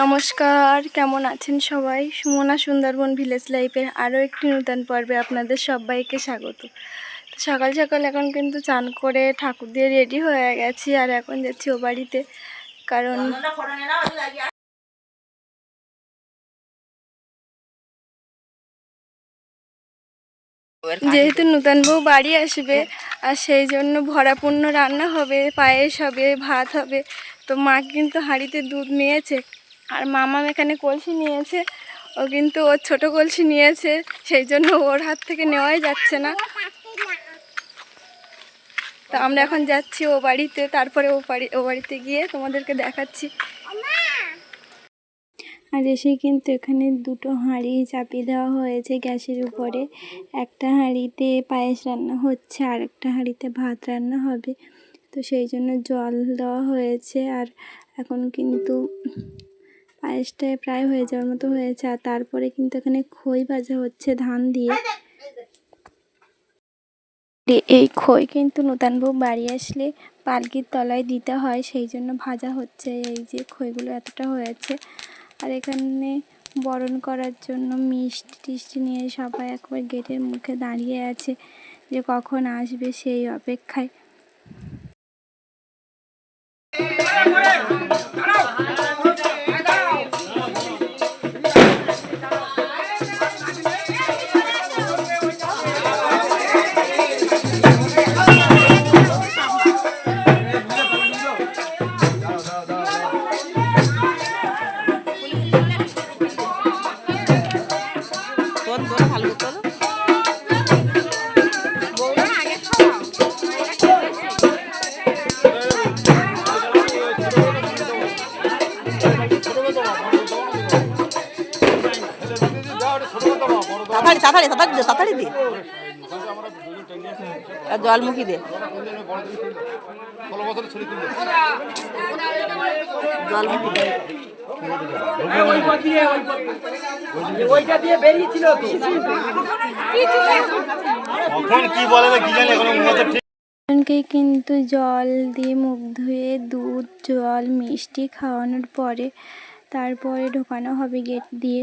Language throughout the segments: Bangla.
নমস্কার, কেমন আছেন সবাই? সুমনা সুন্দরবন ভিলেজ লাইফের আরও একটি নূতন পর্বে আপনাদের সবাইকে স্বাগত। সকাল সকাল এখন কিন্তু চান করে ঠাকুর দিয়ে রেডি হয়ে গেছি আর এখন যাচ্ছি ও বাড়িতে। কারণ যেহেতু নূতন বউ বাড়ি আসবে আর সেই জন্য ভরাপূর্ণ রান্না হবে, পায়েস হবে, ভাত হবে, তো মা কিন্তু হাঁড়িতে দুধ নিয়েছে আর মামাম এখানে কলসি নিয়েছে, ও কিন্তু ওর ছোট কলসি নিয়েছে, সেই জন্য ওর হাত থেকে নেওয়াই যাচ্ছে না। তো আমরা এখন যাচ্ছি ও বাড়িতে, তারপরে ও বাড়ি, ও বাড়িতে গিয়ে তোমাদেরকে দেখাচ্ছি। আর এসে কিন্তু এখানে দুটো হাঁড়ি চাপিয়ে দেওয়া হয়েছে গ্যাসের উপরে। একটা হাঁড়িতে পায়েস রান্না হচ্ছে, আর একটা হাঁড়িতে ভাত রান্না হবে। তো সেই জন্য জল দেওয়া হয়েছে, আর এখন কিন্তু পায়েসটা প্রায় হয়ে যাওয়ার মতো হয়েছে, আর তারপরে কিন্তু এখানে খই ভাজা হচ্ছে ধান দিয়ে। এই খই কিন্তু নূতনবউ বাড়ি আসলে পালকির তলায় দিতে হয়, সেই জন্য ভাজা হচ্ছে এই যে খইগুলো এতটা হয়েছে। আর এখানে বরণ করার জন্য মিষ্টি টিষ্টি নিয়ে সবাই একবার গেটের মুখে দাঁড়িয়ে আছে যে কখন আসবে সেই অপেক্ষায়। জলমুখী দে জলমুখী কি বলে দুজনকেই কিন্তু জল দিয়ে মুখ ধুয়ে দুধ, জল, মিষ্টি খাওয়ানোর পরে তারপরে ঢোকানো হবে গেট দিয়ে।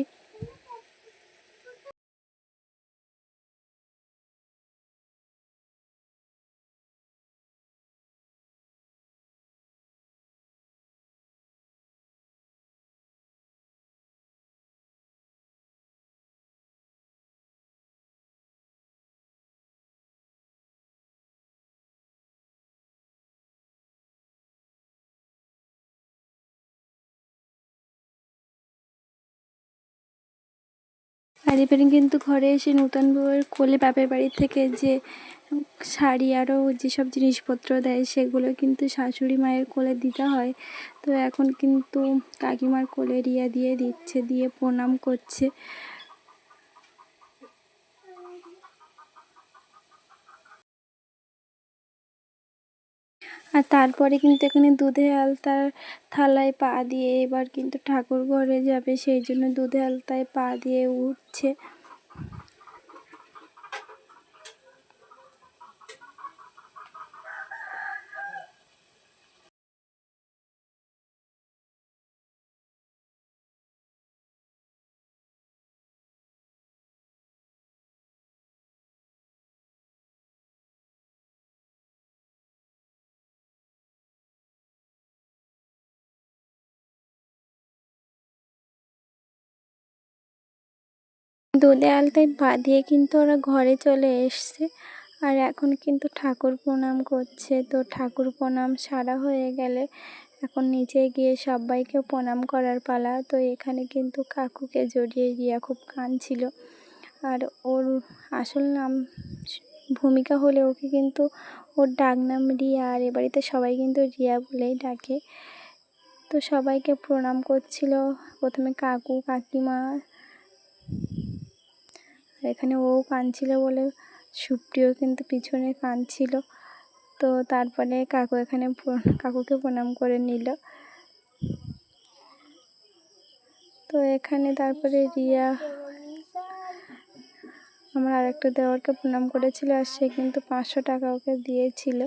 আর কিন্তু ঘরে এসে নূতন বউয়ের কোলে বাপের বাড়ি থেকে যে শাড়ি আরও যেসব জিনিসপত্র দেয় সেগুলো কিন্তু শাশুড়ি মায়ের কোলে দিতে হয়। তো এখন কিন্তু কাকিমার কোলে রিয়া দিয়ে দিচ্ছে, দিয়ে প্রণাম করছে। আর তারপরে কিন্তু এখানে দুধে আলতার থালায় পা দিয়ে এবার কিন্তু ঠাকুর ঘরে যাবে, সেই জন্য দুধে আলতায় পা দিয়ে উঠছে। দুধে আলতায় পা দিয়ে কিন্তু ওরা ঘরে চলে এসছে। আর এখন কিন্তু ঠাকুর প্রণাম করছে। তো ঠাকুর প্রণাম সারা হয়ে গেলে এখন নিচে গিয়ে সবাইকে প্রণাম করার পালা। তো এখানে কিন্তু কাকুকে জড়িয়ে রিয়া খুব কাঁদছিল। আর ওর আসল নাম, ভূমিকা হলে ওকে কিন্তু ওর ডাক নাম রিয়া। আর এ বাড়িতে সবাই কিন্তু রিয়া বলেই ডাকে। তো সবাইকে প্রণাম করছিল। প্রথমে কাকু, কাকিমা এখানে ও কাঁদছিল বলে সুপ্রিয় কিন্তু পিছনে কাঁদছিল। তো তারপরে কাকু এখানে কাকুকে প্রণাম করে নিল। তো এখানে তারপরে রিয়া, আমার আরেকটা দেওয়ারকে প্রণাম করেছিল আর সে কিন্তু পাঁচশো টাকা ওকে দিয়েছিল।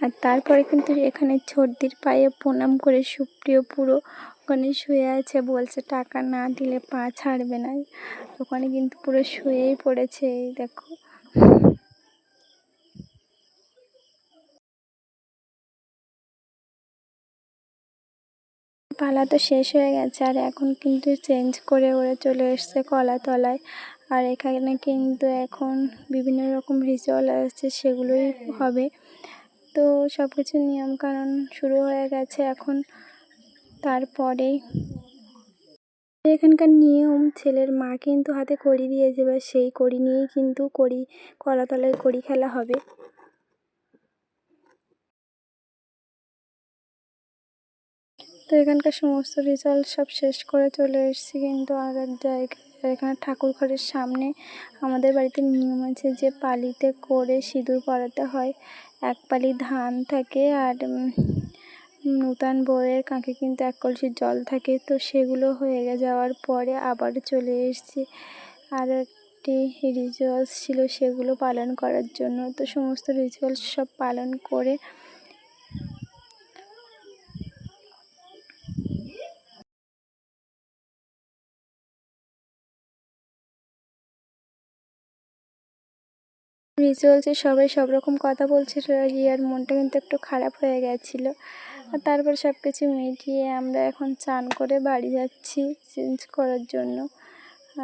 আর তারপরে কিন্তু এখানে ছর্দির পায়ে প্রণাম করে সুপ্রিয় পুরো ওখানে শুয়ে আছে, বলছে টাকা না দিলে পা ছাড়বে না। ওখানে কিন্তু পুরো শুয়েই পড়েছে, এই দেখো। পালা তো শেষ হয়ে গেছে, আর এখন কিন্তু চেঞ্জ করে ওরা চলে এসছে কলাতলায়। আর এখানে কিন্তু এখন বিভিন্ন রকম রিচুয়াল আসছে, সেগুলোই হবে। তো সব কিছু নিয়মকানুন শুরু হয়ে গেছে এখন। তারপরেই এখানকার নিয়ম ছেলের মা কিন্তু হাতে কড়ি দিয়েছে এবার সেই কড়ি নিয়েই কিন্তু কড়ি, কলাতলায় কড়ি খেলা হবে। তো এখানকার সমস্ত রেজাল্ট সব শেষ করে চলে এসেছি কিন্তু এক জায়গায় এখানে ঠাকুর ঘরের সামনে আমাদের বাড়িতে নিয়ম আছে যে পালিতে করে সিঁদুর পরাতে হয়। এক পালি ধান থাকে আর নূতন বউয়ের কাঁকে কিন্তু এক কলসি জল থাকে। তো সেগুলো হয়ে যাওয়ার পরে আবার চলে এসেছি। আর একটি রিচুয়ালস ছিল সেগুলো পালন করার জন্য। তো সমস্ত রিচুয়ালস সব পালন করে রিচুয়ালসে সবাই সব রকম কথা বলছিল আর মনটা কিন্তু একটু খারাপ হয়ে গেছিল। আর তারপর সব কিছু মিটিয়ে আমরা এখন চান করে বাড়ি যাচ্ছি চেঞ্জ করার জন্য।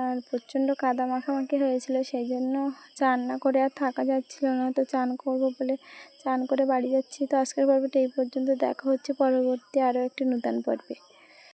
আর প্রচণ্ড কাদা মাখামাখি হয়েছিল সেই জন্য চান না করে আর থাকা যাচ্ছিল না, তো চান করব বলে চান করে বাড়ি যাচ্ছি। তো আজকের পর্বটা এই পর্যন্ত, দেখা হচ্ছে পরবর্তী আরও একটি নূতন পর্বে।